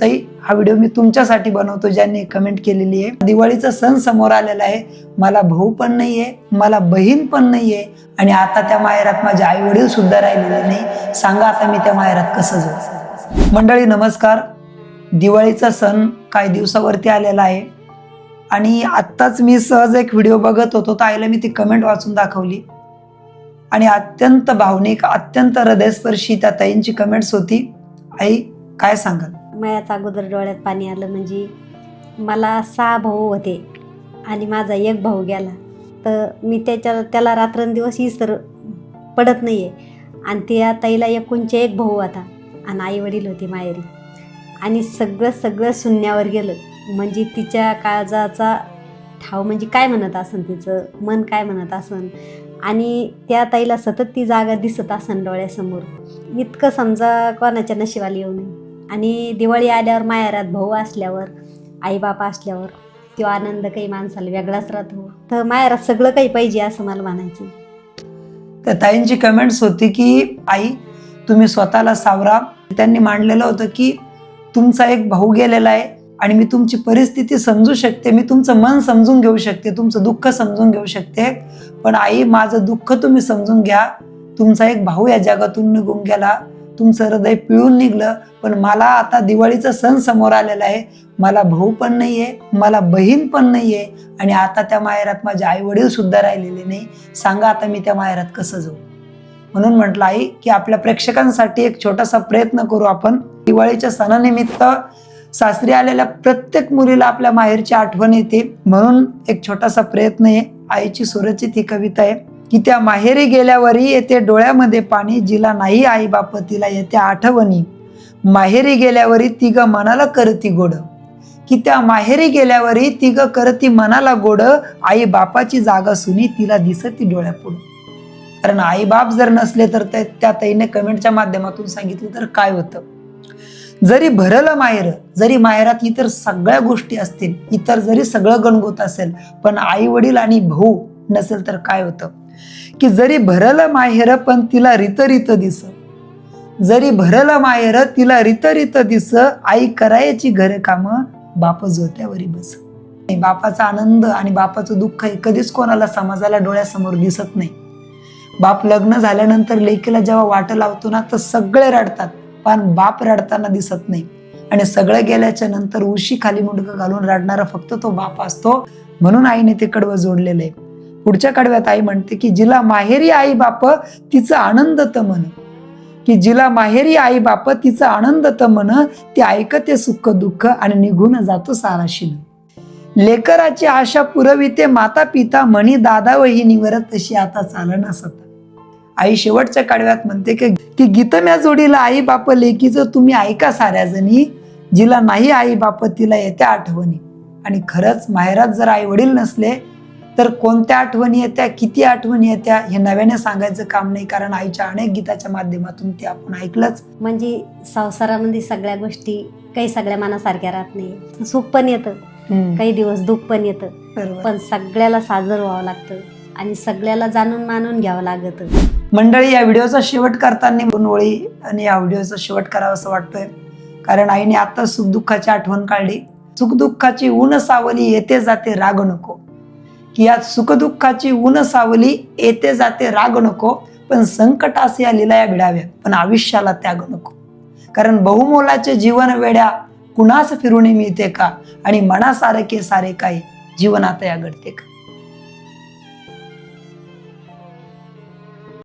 ताई हा व्हिडिओ मी तुमच्यासाठी बनवतो ज्यांनी कमेंट केलेली आहे. दिवाळीचा सण समोर आलेला आहे. मला भाऊ पण नाहीये मला बहीण पण नाहीये आणि आता त्या माहेरात माझे आई वडील सुद्धा राहिलेले नाही. सांगा आता मी त्या माहेरात कसं जाऊ. मंडळी नमस्कार. दिवाळीचा सण काही दिवसावरती आलेला आहे. आणि आत्ताच मी सहज एक व्हिडिओ बघत होतो. तर आईला मी ती कमेंट वाचून दाखवली. आणि अत्यंत भावनिक अत्यंत हृदयस्पर्शी त्या ताईंची कमेंट्स होती. आई काय सांगाल? मायाचा अगोदर डोळ्यात पाणी आलं म्हणजे मला सहा भाऊ होते आणि माझा एक भाऊ गेला. तर मी त्याच्या त्याला रात्रंदिवस ही सर पडत नाही आहे आणि त्या ताईला एकूणचे एक भाऊ होता आणि आई वडील होते माहेरी. आणि सगळं सगळं शून्यावर गेलं. म्हणजे तिच्या काळजाचा ठाव म्हणजे काय म्हणत असन तिचं? मन काय म्हणत असन? आणि त्या ताईला सतत ती जागा दिसत असन डोळ्यासमोर. इतकं समजा कोणाच्या नशिबाला येऊ नये. आणि दिवाळी आल्यावर माहेरात भाऊ असल्यावर आईबाप असल्यावर तो आनंद काही माणसाला वेगळाच राहतो. तर माहेरात सगळं काही पाहिजे असं मला म्हणायचं तर ताईंची कमेंट्स होती की आई तुम्ही स्वतःला सावरा. त्यांनी मांडलेलं होतं की तुमचा एक भाऊ गेलेला आहे आणि मी तुमची परिस्थिती समजू शकते. मी तुमचं मन समजून घेऊ शकते. तुमचं दुःख समजून घेऊ शकते. पण आई माझं दुःख तुम्ही समजून घ्या. तुमचा एक भाऊ या जगातून निघून गेला. तुमचं हृदय पिळून निघलं पण मला आता दिवाळीचा सण समोर आलेला आहे. मला भाऊ पण नाही आहे मला बहीण पण नाही आहे आणि आता त्या माहेरात माझे आई वडील सुद्धा राहिलेले नाही. सांगा आता मी त्या माहेरात कसं जाऊ? म्हणून म्हटलं आई की आपल्या प्रेक्षकांसाठी एक छोटासा प्रयत्न करू आपण. दिवाळीच्या सणानिमित्त सासरी आलेल्या प्रत्येक मुलीला आपल्या माहेरची आठवण येते. म्हणून एक छोटासा प्रयत्न आहे. आईची सुरचित ही कविता आहे. की त्या माहेरी गेल्यावरही येते डोळ्यामध्ये पाणी जिला नाही आई बाप तिला येते आठवणी. माहेरी गेल्यावरी तिग मनाला करती गोड. की त्या माहेरी गेल्यावरही तिग करती मनाला गोड आई बापाची जागा सुनी तिला दिसती डोळ्यापुढं. कारण आई बाप जर नसले तर त्या ताईने कमेंटच्या माध्यमातून सांगितलं तर काय होतं? जरी भरलं माहेर जरी माहेरात इतर सगळ्या गोष्टी असतील इतर जरी सगळं गणगोत असेल पण आई वडील आणि भाऊ नसेल तर काय होतं? की जरी भरलं माहेर पण तिला रित रित दिस. जरी भरलं माहेर तिला रित रित दिस. आई करायची घर काम बाप झोत्यावरी बस. बापाचा आनंद आणि बापाचं दुःख हे कधीच कोणाला समाजाला डोळ्यासमोर दिसत नाही. बाप लग्न झाल्यानंतर लेकीला जेव्हा वाट लावतो ना तर सगळे रडतात. पण बाप रडताना दिसत नाही. आणि सगळं गेल्याच्यानंतर उशी खाली मुंडकं घालून रडणारा फक्त तो बाप असतो. म्हणून आईने ते कडवं जोडलेलं आहे. पुढच्या कडव्यात आई म्हणते की जिला माहेरी आई बाप तिचं आनंद मन की जिला माहेरी आई बाप तिचं आनंद मन ती ऐकते सुख दुःख आणि निघून जातो साराशीन लेकराची आशा पुरविते माता पिता म्हणी दादा वहिनीवर तशी आता चालना नसत आई शेवटच्या कडव्यात म्हणते की गीतम्या जोडीला आई बाप लेकीचं तुम्ही ऐका साऱ्या जणी जिला नाही आई बाप तिला येत्या आठवणी. आणि खरंच माहेरात जर आई वडील नसले तर कोणत्या आठवणी येत्या किती आठवणी येत्या हे नव्याने सांगायचं काम नाही कारण आईच्या अनेक गीताच्या माध्यमातून ते आपण ऐकलंच. म्हणजे संसारामध्ये सगळ्या गोष्टी काही सगळ्या मनासारख्या राहत नाही. सुख पण येतं. काही दिवस दुःख पण येतं. पण सगळ्याला साजर व्हावं लागतं आणि सगळ्याला जाणून मानून घ्यावं लागतं. मंडळी या व्हिडिओचा शेवट करताना ओळी आणि या व्हिडिओचा शेवट करावा असं वाटतोय. कारण आईने आता सुखदुःखाची आठवण काढली. सुखदुःखाची ऊन सावली येते जाते राग नको. की या सुखदुःखाची ऊन सावली येते जाते राग नको पण संकटास या लिलाया भिडाव्या पण आयुष्याला त्याग नको. कारण बहुमोलाचे जीवन वेड्या कुणास फिरून मिळते का? आणि मनासारखे सारे काही जीवन आता या घडते का?